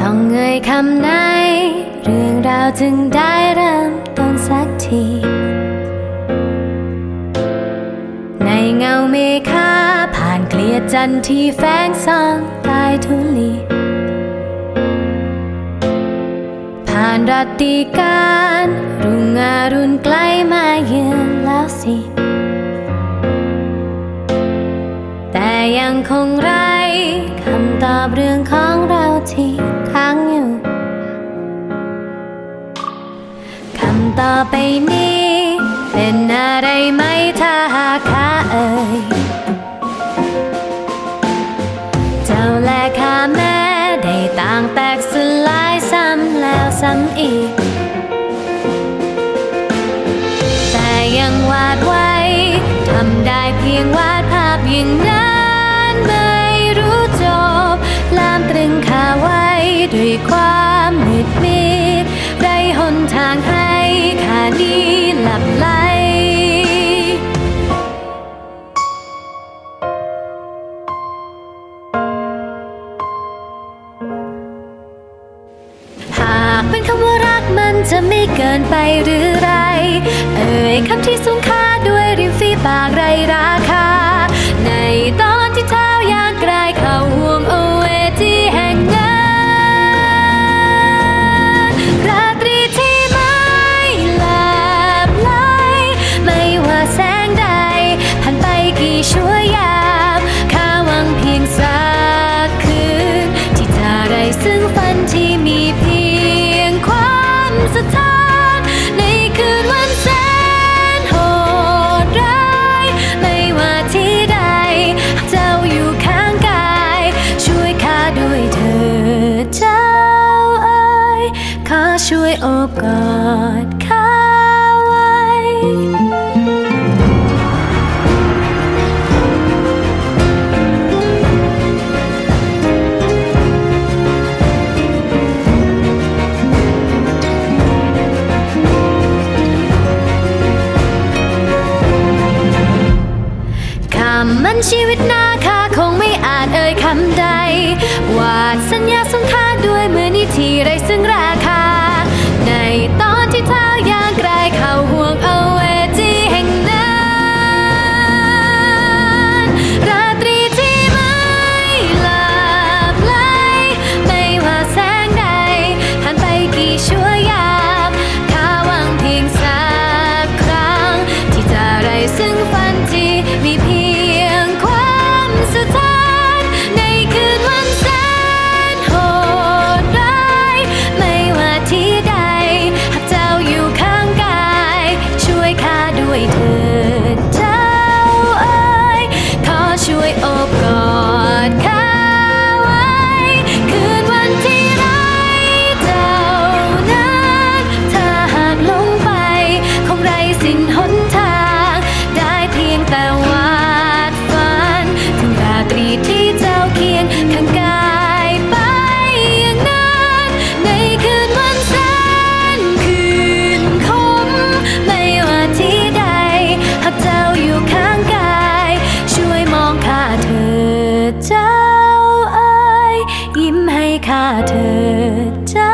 ต้องเอ่ยคำไหน เรื่องราวจึงได้เริ่มต้นสักที ในเงาเมฆาผ่านเกลียดจันที่แฝงซ่อนใต้ทุลี ผ่านรัตติการรุ่งอรุณใกล้มาเยือนแล้วสิแต่ยังคงไร้คำตอบเรื่องของเราที่ งอยู่คำต่อไปนี้ เป็นอะไรไหมถ้าหากข้าเอ่ย เจ้าและข้าแม้ได้ต่างแตกสลายซ้ำแล้วซ้ำอีก แต่ยังวาดไว้ ทำได้เพียงวาดภาพอย่ง ความมืดมิดไรหนทางให้ข้านี้หลับไหลหากเป็นคำว่ารักมันจะไม่เกินไปหรือไร เอ่ยคำที่สูงค่าด้วยริมฝีปากไรราคา ในตอน อบกอดข้าไว้ คำมันชีวิตหน้าคาคงไม่อาจเอ่ยคำใด วาดสัญญาสงค่าด้วยมือนิทีไรซึ่งร ยิ้มให้ข้าเธอจ้า